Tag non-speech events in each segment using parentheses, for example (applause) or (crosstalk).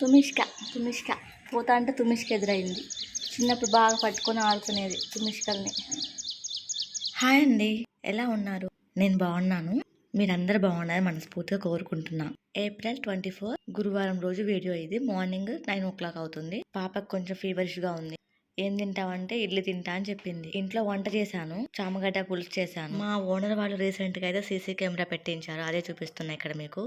తుమిష్క తుమిష్క. పోతా అంటే తుమిష్క ఎదురైంది. చిన్నప్పుడు బాగా పట్టుకొని ఆడుకునేది తుమిష్కల్ని. హాయ్ అండి. ఎలా ఉన్నారు? నేను బాగున్నాను. మీరందరూ బాగున్నారని మనస్ఫూర్తిగా కోరుకుంటున్నా. ఏప్రిల్ ట్వంటీ ఫోర్ గురువారం రోజు వీడియో ఇది. మార్నింగ్ నైన్ ఓ క్లాక్ అవుతుంది. పాపకు కొంచెం ఫీవర్ష్గా ఉంది. ఏం తింటావంటే ఇడ్లీ తింటా అని చెప్పింది. ఇంట్లో వంట చేశాను. చామగడ్డ పులుసు చేశాను. మా ఓనర్ వాళ్ళు రీసెంట్గా అయితే సీసీ కెమెరా పెట్టించారు. అదే చూపిస్తున్నా ఇక్కడ మీకు.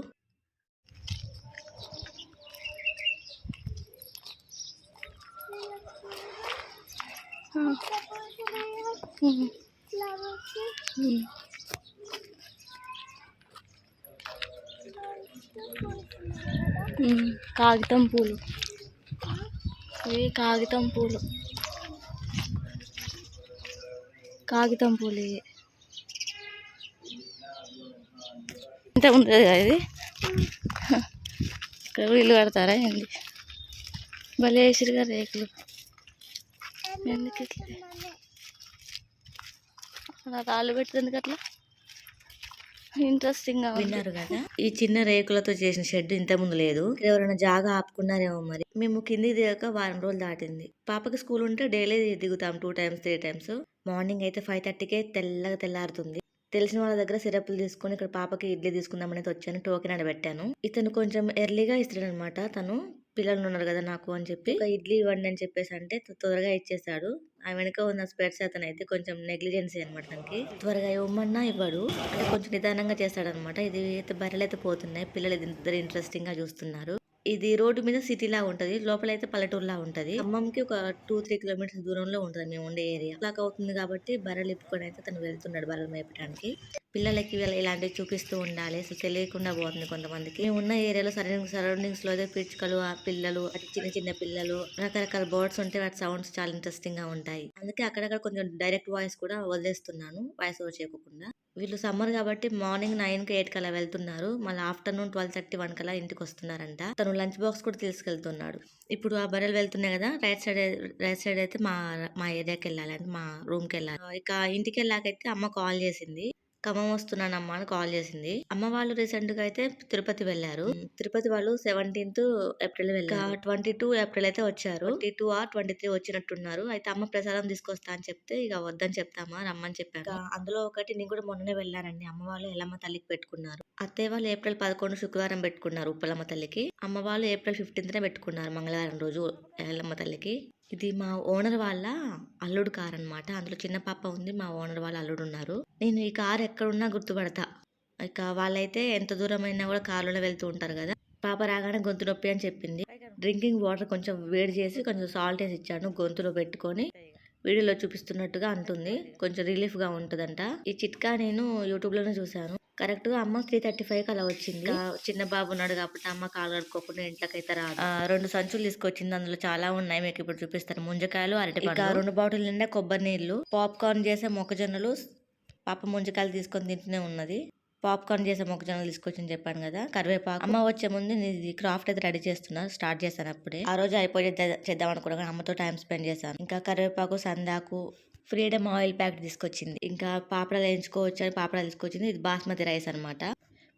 కాగితం పూలు. ఇవి కాగితం పూలు. కాగితం పూలు ఇవి. ఇంత ఉంటుంది కదా ఇది? ఇక్కడ వీళ్ళు ఇల్లు కడతారా ఏంది? భలే వేసిరుగా రేకులు. ఎందుకు అలా రాళ్ళు పెట్టింది ఎందుకు అట్లా? ఇంట్రెస్టింగ్గా విన్నారు కదా? ఈ చిన్న రేకులతో చేసిన షెడ్ ఇంత ముందు లేదు. ఎవరైనా జాగా ఆపుకున్నారేమో మరి. మేము కిందికి దిగాక వారం రోజులు దాటింది. పాపకి స్కూల్ ఉంటే daily దిగుతాం two times three times. Morning అయితే ఫైవ్ థర్టీకే తెల్లగా తెల్లారుతుంది. తెలిసిన వాళ్ళ దగ్గర సిరప్లు తీసుకొని ఇక్కడ పాపకి ఇడ్లీ తీసుకుందాం అనేది వచ్చాను టోకెన్ ఆడ పెట్టాను. ఇతను కొంచెం ఎర్లీగా ఇస్తాడు అనమాట తను పిల్లలు ఉన్నారు కదా నాకు అని చెప్పి ఒక ఇడ్లీ ఇవ్వండి అని చెప్పేసి అంటే త్వరగా ఇచ్చేసాడు. ఆ వెనక ఉన్న స్పెట్స్ అతను అయితే కొంచెం నెగ్లిజెన్సీ అనమాట తనకి. త్వరగా ఇవ్వమన్నా ఇవ్వడు. అంటే కొంచెం నిదానంగా చేస్తాడు అనమాట ఇది అయితే బర్రెలైతే పోతున్నాయి. పిల్లలు ఇద్దరు ఇంట్రెస్టింగ్గా చూస్తున్నారు. ఇది రోడ్డు మీద సిటీ ఉంటది. ఉంటది అయితే పల్లెటూరులా ఉంటది. ఖమ్మంకి ఒక టూ త్రీ కిలోమీటర్స్ దూరంలో ఉంటది. మేము ఉండే ఏరియా లాక్ అవుతుంది కాబట్టి బర్రెలు ఇప్పుకొని అయితే తను వెళ్తున్నాడు బర్రెలు మేపడానికి పిల్లలకి ఇలాంటివి చూపిస్తూ ఉండాలి. అసలు తెలియకుండా పోతుంది కొంతమందికి. మేము ఉన్న ఏరియాలో సరౌండింగ్ సరౌండింగ్స్లో అయితే పిచ్చుకలు ఆ పిల్లలు అటు చిన్న చిన్న పిల్లలు రకరకాల బర్డ్స్ ఉంటే వాటి సౌండ్స్ చాలా ఇంట్రెస్టింగ్గా ఉంటాయి. అందుకే అక్కడక్కడ కొంచెం డైరెక్ట్ వాయిస్ కూడా వదిలేస్తున్నాను వాయిస్ ఓవర్ చేయకుండా. వీళ్ళు సమ్మర్ కాబట్టి మార్నింగ్ నైన్కి ఎయిట్ కల్లా వెళ్తున్నారు. మళ్ళీ ఆఫ్టర్నూన్ ట్వెల్వ్ థర్టీ వన్ కల్లా ఇంటికి వస్తున్నారంట తను లంచ్ బాక్స్ కూడా తీసుకెళ్తున్నాడు. ఇప్పుడు ఆ బర్రెలు వెళ్తున్నాయి కదా రైట్ సైడ్ రైట్ సైడ్ అయితే మా మా ఏరియాకి వెళ్ళాలి అంటే మా రూమ్కి వెళ్ళాలి. ఇక ఇంటికి వెళ్ళాకైతే అమ్మ కాల్ చేసింది. ఖమ్మం వస్తున్నానమ్మా అని కాల్ చేసింది. అమ్మ వాళ్ళు రీసెంట్గా అయితే తిరుపతి వెళ్ళారు. తిరుపతి వాళ్ళు సెవెంటీన్త్ ఏప్రిల్ వెళ్ళారు. ట్వంటీ టూ ఏప్రిల్ అయితే వచ్చారు. Twenty two or twenty three వచ్చినట్టున్నారు. అయితే అమ్మ ప్రసాదం తీసుకొస్తా అని చెప్తే ఇక వద్దని చెప్తామా రమ్మని చెప్పారు అందులో ఒకటి నేను కూడా మొన్ననే వెళ్ళానండి. అమ్మ వాళ్ళు ఎల్లమ్మ తల్లికి పెట్టుకున్నారు. అత్తయ్య వాళ్ళు ఏప్రిల్ పదకొండు శుక్రవారం పెట్టుకున్నారు ఉప్పలమ్మ తల్లికి. అమ్మ వాళ్ళు ఏప్రిల్ ఫిఫ్టీన్త్ నే పెట్టుకున్నారు మంగళవారం రోజు ఎల్లమ్మ తల్లికి. ఇది మా ఓనర్ వాళ్ళ అల్లుడు కార్ అన్నమాట. అందులో చిన్న పాప ఉంది మా ఓనర్ వాళ్ళ అల్లుడు ఉన్నారు. నేను ఈ కార్ ఎక్కడున్నా గుర్తుపడతా. ఇక వాళ్ళైతే ఎంత దూరం అయినా కూడా కారులో వెళ్తూ ఉంటారు కదా. పాప రాగానే గొంతు నొప్పి అని చెప్పింది. డ్రింకింగ్ వాటర్ కొంచెం వేడి చేసి కొంచెం సాల్ట్ వేసి ఇచ్చాను గొంతులో పెట్టుకొని. వీడియోలో చూపిస్తున్నట్టుగా అంటుంది. కొంచెం రిలీఫ్గా ఉంటుందంట. ఈ చిట్కా నేను యూట్యూబ్లోనే చూసాను కరెక్ట్గా అమ్మ త్రీ థర్టీ ఫైవ్కి అలా వచ్చింది. చిన్న బాబు ఉన్నాడు కాబట్టి అమ్మ కాలు కడుక్కోకుండా ఇంట్లోకైతే రాదు. రెండు సంచులు తీసుకొచ్చింది. అందులో చాలా ఉన్నాయి. మీకు ఇప్పుడు చూపిస్తాను. ముంజకాయలు అరటి రెండు బాటిల్ నిండా కొబ్బరి నీళ్ళు పాప్కార్న్ చేసే మొక్కజొన్నలు పాప ముంజకాయలు తీసుకొని తింటూనే ఉన్నది. పాప్కార్న్ చేసే మొక్కజొన్నలు తీసుకొచ్చింది చెప్పాను కదా. కరివేపాకు. అమ్మ వచ్చే ముందు నేను ఇది క్రాఫ్ట్ అయితే రెడీ చేస్తున్నా. స్టార్ట్ చేశాను అప్పుడే. ఆ రోజు అయిపోయి చేద్దాం అనుకున్నా అమ్మతో టైం స్పెండ్ చేశాను. ఇంకా కరివేపాకు సందాకు ఫ్రీడమ్ ఆయిల్ ప్యాకెట్ తీసుకొచ్చింది. ఇంకా పాపడాలు వేయించుకోవచ్చు అని పాపడాలు తీసుకొచ్చింది. ఇది బాస్మతి రైస్ అనమాట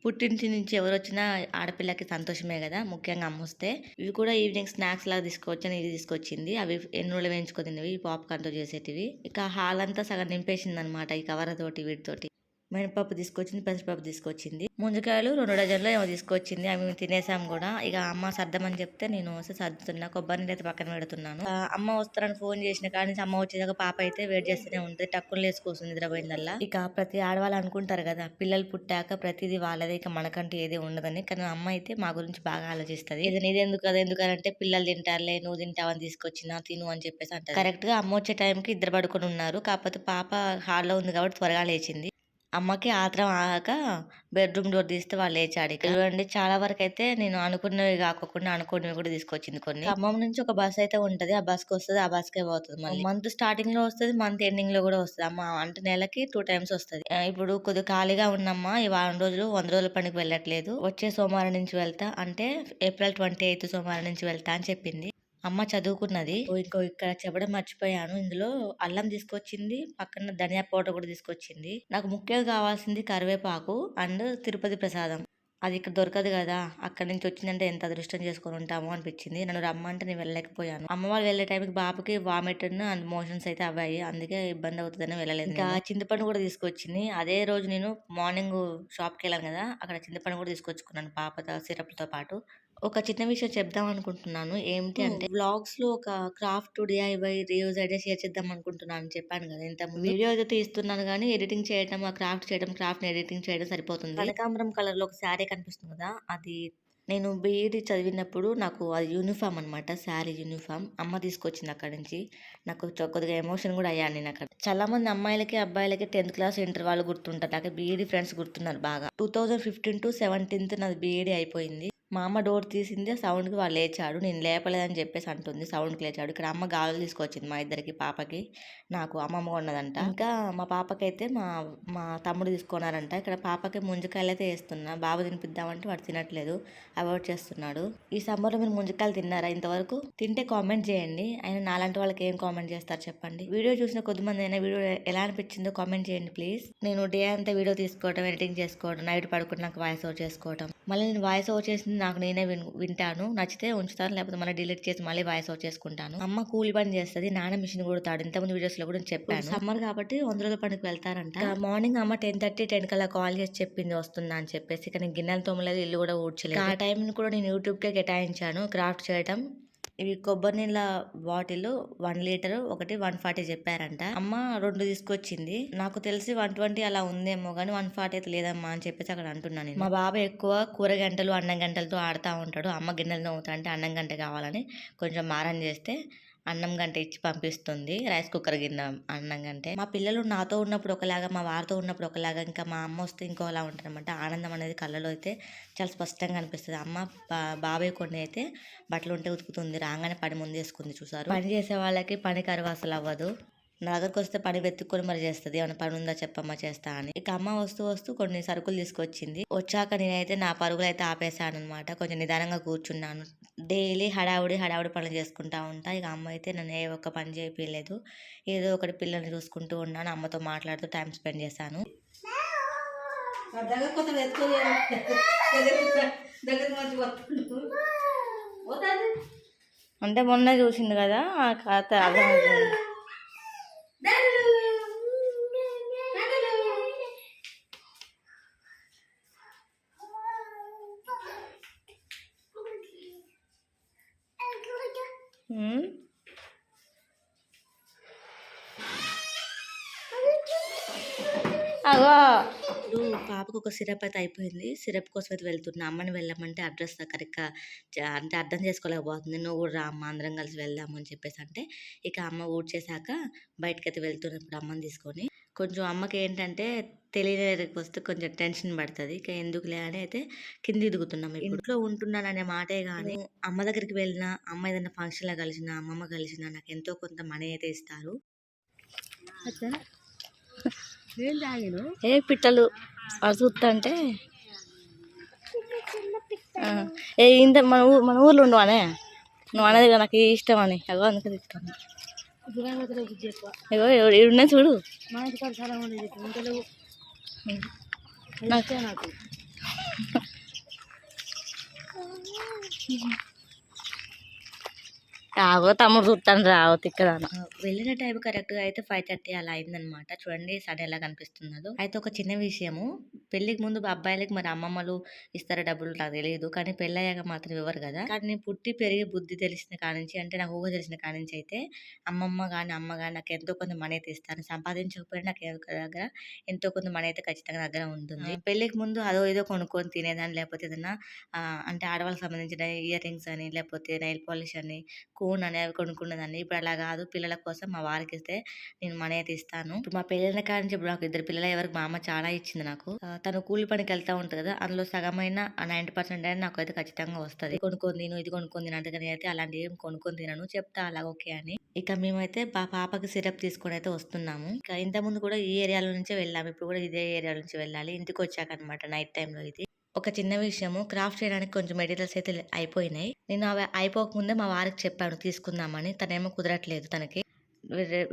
పుట్టింటి నుంచి ఎవరు వచ్చినా ఆడపిల్లకి సంతోషమే కదా ముఖ్యంగా అమ్మొస్తే ఇవి కూడా ఈవినింగ్ స్నాక్స్ లాగా తీసుకోవచ్చని ఇది తీసుకొచ్చింది. అవి ఎన్నుళ్ళు వేయించుకొని పాప్కార్న్తో చేసేటివి. ఇక హాల్ అంతా సగం నింపేసింది అనమాట ఈ కవర్ తోటి వీటితోటి. మినపప్పు తీసుకొచ్చింది పెసరపప్పు తీసుకొచ్చింది. ముంజకాయలు రెండు డజన్లు ఏమో తీసుకొచ్చింది. అవి మేము తినేసాం కూడా. ఇక అమ్మ సర్దమని చెప్తే నేను వస్తే సర్దుతున్నా. కొబ్బరి నీళ్ళు అయితే పక్కన పెడుతున్నాను. ఆ, అమ్మ వస్తారని ఫోన్ చేసిన కానీ నుంచి అమ్మ వచ్చేదాకా పాప అయితే వెయిట్ చేస్తూనే ఉంటుంది టక్కులు వేసుకొస్తుంది నిద్రపోయిందల్లా. ఇక ప్రతి ఆడవాళ్ళు అనుకుంటారు కదా పిల్లలు పుట్టాక ప్రతిదీ వాళ్ళదే. ఇక మనకంటే ఏది ఉండదని. కానీ అమ్మ అయితే మా గురించి బాగా ఆలోచిస్తుంది. ఇది నీది ఎందుకు అది ఎందుకు పిల్లలు తింటారులే నువ్వు తింటావని తీసుకొచ్చినా తిను అని చెప్పేసి అంటారు కరెక్ట్గా అమ్మ వచ్చే టైంకి ఇద్దరు పడుకొని ఉన్నారు. కాకపోతే పాప హాల్లో ఉంది కాబట్టి త్వరగా లేచింది. అమ్మకి ఆత్రం ఆగాక బెడ్రూమ్ డోర్ తీస్తే వాళ్ళు లేచాడు ఇక్కడ చూడండి చాలా వరకు అయితే నేను అనుకున్నవి కాకుండా అనుకున్నవి కూడా తీసుకొచ్చింది కొన్ని. ఖమ్మం నుంచి ఒక బస్ అయితే ఉంటది. ఆ బస్కి వస్తుంది ఆ బస్కే పోతుంది మళ్ళీ. మంత్ స్టార్టింగ్లో వస్తుంది మంత్ ఎండింగ్లో కూడా వస్తుంది. అమ్మ అంటే నెలకి టూ టైమ్స్ వస్తుంది. ఇప్పుడు కొద్దిగా ఖాళీగా ఉన్నమ్మా ఈ వారం రోజులు వంద రోజుల పనికి వెళ్ళట్లేదు. వచ్చే సోమవారం నుంచి వెళ్తా అంటే ఏప్రిల్ ట్వంటీ ఎయిత్ సోమవారం నుంచి వెళ్తా అని చెప్పింది. అమ్మ చదువుకున్నది. ఇంకో ఇక్కడ చెప్పడం మర్చిపోయాను. ఇందులో అల్లం తీసుకొచ్చింది. పక్కన ధనియా పౌడర్ కూడా తీసుకొచ్చింది. నాకు ముఖ్యంగా కావాల్సింది కరివేపాకు అండ్ తిరుపతి ప్రసాదం. అది ఇక్కడ దొరకదు కదా. అక్కడ నుంచి వచ్చిందంటే ఎంత అదృష్టం చేసుకొని ఉంటామో అనిపించింది. నన్ను రమ్మంటే నేను వెళ్ళలేకపోయాను. అమ్మ వాళ్ళు వెళ్ళే టైంకి బాబుకి వామిట్ అండ్ మోషన్స్ అయితే అవ్వాయి. అందుకే ఇబ్బంది అవుతుందని వెళ్ళలేదు ఇంకా చింతపండు కూడా తీసుకొచ్చింది. అదే రోజు నేను మార్నింగ్ షాప్కి వెళ్ళాను కదా. అక్కడ చింతపండు కూడా తీసుకొచ్చుకున్నాను పాప సిరప్లతో పాటు. ఒక చిన్న విషయం చెప్దాం అనుకుంటున్నాను. ఏంటి అంటే వ్లాగ్స్లో ఒక craft DIY reviews idea share చేద్దాం అనుకుంటున్నాను అని చెప్పాను కదా ఇంత వీడియో అయితే తీస్తున్నాను కానీ ఎడిటింగ్ చేయడం ఆ క్రాఫ్ట్ చేయడం క్రాఫ్ట్ ఎడిటింగ్ చేయడం సరిపోతుంది. కనకాంబరం కలర్లో ఒక శారీ కనిపిస్తుంది కదా అది నేను బీఈడి చదివినప్పుడు నాకు అది యూనిఫామ్ అనమాట శారీ యూనిఫామ్. అమ్మ తీసుకొచ్చింది అక్కడ నుంచి. నాకు కొద్దిగా ఎమోషన్ కూడా అయ్యాను నేను అక్కడ. చాలా మంది అమ్మాయిలకి అబ్బాయిలకి టెన్త్ క్లాస్ ఇంటర్ వాళ్ళు గుర్తుంటారు నాకు బీఈడి ఫ్రెండ్స్ గుర్తున్నారు బాగా. Two thousand fifteen to seventeenth నాది బీఈడి అయిపోయింది. మా అమ్మ డోర్ తీసింది సౌండ్కి వాళ్ళు లేచాడు. నేను లేపలేదని చెప్పేసి అంటుంది. సౌండ్కి లేచాడు. ఇక్కడ అమ్మ గాలు తీసుకొచ్చింది మా ఇద్దరికి పాపకి. నాకు అమ్మమ్మ ఉన్నదంట ఇంకా మా పాపకైతే మా మా తమ్ముడు తీసుకున్నారంట. ఇక్కడ పాపకి ముంజకాయలు అయితే వేస్తున్నా బాబు తినిపిద్దామంటే వాడు తినట్లేదు. అవాయిడ్ చేస్తున్నాడు. ఈ సమ్మర్లో మీరు ముంజకాయలు తిన్నారా ఇంతవరకు? తింటే కామెంట్ చేయండి. ఆయన నాలాంటి వాళ్ళకి ఏం కామెంట్ చేస్తారు చెప్పండి. వీడియో చూసిన కొద్దిమంది అయినా వీడియో ఎలా అనిపించిందో కామెంట్ చేయండి ప్లీజ్. నేను డే అంతా వీడియో తీసుకోవడం ఎడిటింగ్ చేసుకోవడం నైట్ పడుకున్నాక వాయిస్ ఓవర్ చేసుకోవడం మళ్ళీ నేను వాయిస్ ఓవర్ చేసింది నాకు నేనే విన్ వింటాను. నచ్చితే ఉంచుతాను లేకపోతే మళ్ళీ డిలీట్ చేసి మళ్ళీ వాయిస్ ఓవర్ చేసుకుంటాను. అమ్మ కూలి పని చేస్తుంది నాన్న మిషన్ కుడతాడు. ఇంతకుముందు వీడియోస్లో కూడా చెప్పాను. సమ్మర్ కాబట్టి వంద రోజుల పనికి వెళ్తారంట మార్నింగ్ అమ్మ టెన్ థర్టీ టెన్ కల్లా కాల్ చేసి చెప్పింది వస్తుందా అని చెప్పేసి. ఇక నేను గిన్నెలు తోమలేదు ఇల్లు కూడా ఊడ్చలేదు. ఆ టైం కూడా నేను యూట్యూబ్ కే కేటాయించాను. క్రాఫ్ట్ చేయడం ఇవి కొబ్బరి నీళ్ళ బాటిల్ వన్ లీటర్ ఒకటి వన్ ఫార్టీ చెప్పారంట. అమ్మ రెండు తీసుకొచ్చింది. నాకు తెలిసి వన్ ట్వంటీ అలా ఉందేమో కానీ వన్ ఫార్టీ అయితే లేదమ్మా అని చెప్పేసి అక్కడ అంటున్నాను మా బాబాయ్ ఎక్కువ కూర గంటలు అన్నం గంటలతో ఆడుతూ ఉంటాడు. అమ్మ గిన్నెలు నవ్వుతా అంటే అన్నం గంట కావాలని కొంచెం మారం చేస్తే అన్నం గంట ఇచ్చి పంపిస్తుంది రైస్ కుక్కర్ గిన్నె అన్నం గంటే. మా పిల్లలు నాతో ఉన్నప్పుడు ఒకలాగా మా వారితో ఉన్నప్పుడు ఒకలాగా ఇంకా మా అమ్మ వస్తే ఇంకోలా ఉంటారనమాట ఆనందం అనేది కళ్ళలో అయితే చాలా స్పష్టంగా అనిపిస్తుంది. అమ్మ బాబాయ్ కొన్ని అయితే బట్టలు ఉంటే ఉతుకుతుంది రాగానే పని ముందు వేసుకుంది చూసారు. పని చేసే వాళ్ళకి పని కరువు అసలు అవ్వదు. నా దగ్గరకు వస్తే పని వెతుక్కొని మరి చేస్తుంది. ఏమైనా పని ఉందా చెప్పమ్మా చేస్తా అని. ఇక అమ్మ వస్తూ వస్తూ కొన్ని సరుకులు తీసుకొచ్చింది. వచ్చాక నేనైతే నా పరుగులు అయితే ఆపేసాను అనమాట కొంచెం నిదానంగా కూర్చున్నాను. డైలీ హడావుడి హడావుడి పనులు చేసుకుంటా ఉంటా. ఇక అమ్మ అయితే నన్ను ఏ ఒక్క పని చేయలేదు ఏదో ఒకటి పిల్లల్ని చూసుకుంటూ ఉన్నాను అమ్మతో మాట్లాడుతూ టైం స్పెండ్ చేశాను. అంటే మొన్న చూసింది కదా ఆ కథ అర్థమవుతుంది. అగో. ఇప్పుడు పాపకు ఒక సిరప్ అయితే అయిపోయింది. సిరప్ కోసం అయితే వెళ్తున్నా. అమ్మని వెళ్ళమంటే అడ్రస్ కరెక్ట్గా అంటే అర్థం చేసుకోలేకపోతుంది. నువ్వు కూడా రా అమ్మ అందరం కలిసి వెళ్దాం అని చెప్పేసి అంటే ఇక అమ్మ ఊడ్చేసాక బయటకి అయితే వెళ్తున్నాను ఇప్పుడు అమ్మని తీసుకొని. కొంచెం అమ్మకి ఏంటంటే తెలియని వస్తే కొంచెం టెన్షన్ పడుతుంది. ఇక ఎందుకులే అని అయితే కింది దిగుతున్నాం. ఇంట్లో ఉంటున్నాను అనే మాటే కానీ అమ్మ దగ్గరికి వెళ్ళినా అమ్మ ఏదైనా ఫంక్షన్లో కలిసిన అమ్మమ్మ కలిసిన నాకు ఎంతో కొంత మనీ అయితే ఇస్తారు. ఏం పిట్టలు? చూస్తుంటే ఏ ఇంత మన ఊ మన ఊర్లో ఉండవానే నువ్వు అనేది నాకు ఇష్టం అని. అగో అందుకే తింటాను దురాగతలో బుద్ధి ఎక్కువ ఇగో ఇడున్నా చూడు. నాకు. (laughs) రాగో తమ్ముడు చూస్తాను రావు తిక్కదాన వెళ్ళిన టైం కరెక్ట్గా అయితే ఫైవ్ థర్టీ అలా అయిందనమాట చూడండి సన్ ఎలా కనిపిస్తున్నదో. అయితే ఒక చిన్న విషయము. పెళ్ళికి ముందు అబ్బాయిలకి మరి అమ్మమ్మలు ఇస్తారా డబ్బులు నాకు తెలియదు. కానీ పెళ్ళయ్యాక మాత్రం ఇవ్వరు కదా. కానీ నేను పుట్టి పెరిగి బుద్ధి తెలిసిన కానించి అంటే నాకు ఊహ తెలిసిన కానించి అయితే అమ్మమ్మ కానీ అమ్మ కానీ నాకు ఎంతో కొంత మనీ అయితే ఇస్తాను. సంపాదించకపోయినా నాకు దగ్గర ఎంతో కొంత మనీ అయితే ఖచ్చితంగా దగ్గర ఉంటుంది. పెళ్ళికి ముందు అదో ఏదో కొనుక్కొని తినేదాన్ని లేకపోతే ఏదైనా అంటే ఆడవాళ్ళకి సంబంధించిన ఇయర్ రింగ్స్ అని లేకపోతే నైల్ పాలిష్ అని కోన్ అనేవి కొనుక్కున్నదాన్ని కొనుక్కునేదాన్ని ఇప్పుడు అలా కాదు. పిల్లల కోసం మా వారికి ఇస్తే నేను మనీ అయితే ఇస్తాను. ఇప్పుడు మా పెళ్ళైన కాడ నుంచి ఇప్పుడు నాకు ఇద్దరు పిల్లలు ఎవరికి మా అమ్మ చాలా ఇచ్చింది నాకు. తను కూలి పనికి వెళ్తా ఉంటుంది కదా అందులో సగమైన నైంటీ పర్సెంట్ అయినా నాకు అయితే ఖచ్చితంగా వస్తుంది. కొనుక్కొని తిను ఇది కొనుక్కొని తిను అందుకని అయితే అలాంటి ఏం కొనుక్కొని తినను. చెప్తా అలా ఓకే అని. ఇక మేమైతే మా పాపకి సిరప్ తీసుకొని అయితే వస్తున్నాము. ఇక ఇంతకుముందు ముందు కూడా ఈ ఏరియాలో నుంచే వెళ్ళాము. ఇప్పుడు కూడా ఇదే ఏరియా నుంచి వెళ్ళాలి. ఇంటికి వచ్చాక అనమాట నైట్ టైంలో ఇది ఒక చిన్న విషయము. క్రాఫ్ట్ చేయడానికి కొంచెం మెటీరియల్స్ అయితే అయిపోయినాయి. నేను అవి అయిపోకముందే మా వారికి చెప్పాను తీసుకుందామని. తనేమో కుదరట్లేదు తనకి.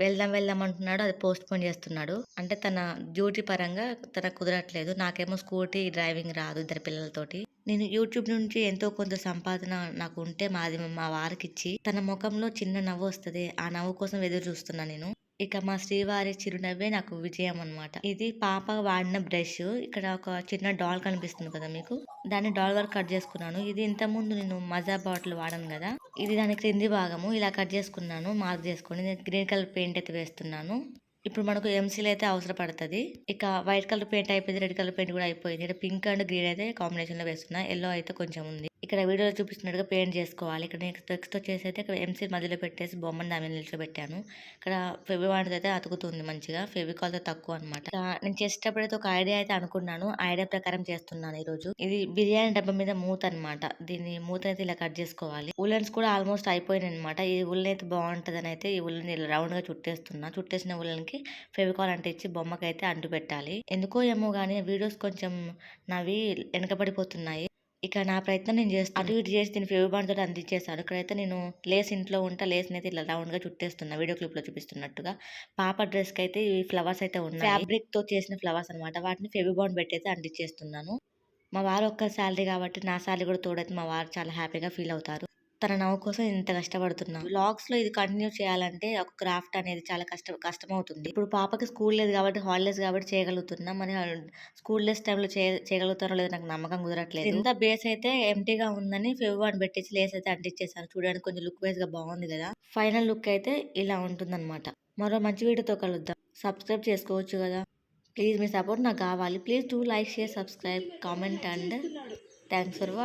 వెళ్దాం వెళ్దాం అంటున్నాడు. అది పోస్ట్ పోన్ చేస్తున్నాడు. అంటే తన డ్యూటీ పరంగా తనకు కుదరట్లేదు. నాకేమో స్కూటీ డ్రైవింగ్ రాదు ఇద్దరు పిల్లలతోటి. నేను యూట్యూబ్ నుంచి ఎంతో కొంత సంపాదన నాకు ఉంటే మాది మా వారికి ఇచ్చి తన ముఖంలో చిన్న నవ్వు వస్తుంది. ఆ నవ్వు కోసం ఎదురు చూస్తున్నా నేను. ఇక మా శ్రీవారి చిరునవ్వే నాకు విజయం అన్నమాట ఇది పాప వాడిన బ్రష్. ఇక్కడ ఒక చిన్న డాల్ కనిపిస్తుంది కదా మీకు? దాన్ని డాల్ వరకు కట్ చేసుకున్నాను. ఇది ఇంతకుముందు ముందు నేను మజా బాటిల్ వాడాను కదా? ఇది దాని క్రింది భాగము. ఇలా కట్ చేసుకున్నాను. మార్క్ చేసుకొని నేను గ్రీన్ కలర్ పెయింట్ అయితే వేస్తున్నాను. ఇప్పుడు మనకు ఎంసీలు అయితే అవసరపడుతుంది. ఇక వైట్ కలర్ పెయింట్ అయిపోయింది. రెడ్ కలర్ పెయింట్ కూడా అయిపోయింది. ఇక్కడ పింక్ అండ్ గ్రీన్ అయితే కాంబినేషన్లో వేస్తున్నా. ఎల్లో అయితే కొంచెం ఉంది. ఇక్కడ వీడియోలో చూపిస్తున్నట్టుగా పెయింట్ చేసుకోవాలి. ఇక్కడ నెక్స్ట్ నెక్స్ట్ వచ్చేసి అయితే ఇక్కడ ఎంసీ మధ్యలో పెట్టేసి బొమ్మను దాని మీద నిల్చోబెట్టాను. ఇక్కడ ఫెవివాండ్ అయితే అతుకుతుంది మంచిగా. ఫెవికాల్తో తక్కువ అనమాట నేను చేసేటప్పుడు అయితే ఒక ఐడియా అయితే అనుకున్నాను. ఐడియా ప్రకారం చేస్తున్నాను ఈ రోజు ఇది బిర్యానీ డబ్బా మీద మూత అన్నమాట. దీన్ని మూత అయితే ఇలా కట్ చేసుకోవాలి. ఉలన్స్ కూడా ఆల్మోస్ట్ అయిపోయినాయి అనమాట ఈ ఉల్లన్ అయితే బాగుంటదని అయితే ఈ ఉల్లని ఇలా రౌండ్గా చుట్టేస్తున్నా. చుట్టేసిన ఉల్లన్కి ఫెవికాల్ అంటే ఇచ్చి బొమ్మకైతే అంటు పెట్టాలి ఎందుకో ఏమో కానీ వీడియోస్ కొంచెం నావి వెనకబడిపోతున్నాయి. ఇక నా ప్రయత్నం నేను చేస్తాను అటు ఇటు చేసి దీన్ని ఫెవిబాండ్ తోటి అందించేసాను ఇక్కడైతే నేను లేస్ ఇంట్లో ఉంటా. లేస్ అయితే ఇలా రౌండ్గా చుట్టేస్తున్నా. వీడియో క్లిప్లో చూపిస్తున్నట్టుగా. పాప డ్రెస్కి అయితే ఈ ఫ్లవర్స్ అయితే ఉన్నాయి. ఫ్యాబ్రిక్తో చేసిన ఫ్లవర్స్ అన్నమాట. వాటిని ఫెవిబాండ్ పెట్టి అయితే అంటించేస్తున్నాను. మా వారు ఒక్క శాలరీ కాబట్టి నా శాలరీ కూడా తోడైతే మా వారు చాలా హ్యాపీగా ఫీల్ అవుతారు. తన నవ్వు కోసం ఇంత కష్టపడుతున్నా వ్లాగ్స్లో ఇది కంటిన్యూ చేయాలంటే ఒక క్రాఫ్ట్ అనేది చాలా కష్ట కష్టం అవుతుంది ఇప్పుడు పాపకి స్కూల్ లేదు కాబట్టి హాలిడేస్ కాబట్టి చేయగలుగుతున్నా. మరి స్కూల్ డేస్ టైంలో చేయ చేయగలుగుతారో లేదో నాకు నమ్మకం కుదరట్లేదు. ఇంత బేస్ అయితే ఎంటీగా ఉందని ఫెవిబాన్ పెట్టేసి లేస్ అయితే అంటించేసాను చూడడానికి కొంచెం లుక్ వైజ్గా బాగుంది కదా? ఫైనల్ లుక్ అయితే ఇలా ఉంటుందన్నమాట. మరో మంచి వీడియోతో కలుద్దాం. సబ్స్క్రైబ్ చేసుకోవచ్చు కదా? ప్లీజ్ మీ సపోర్ట్ నాకు కావాలి. Please do like share subscribe comment and thanks for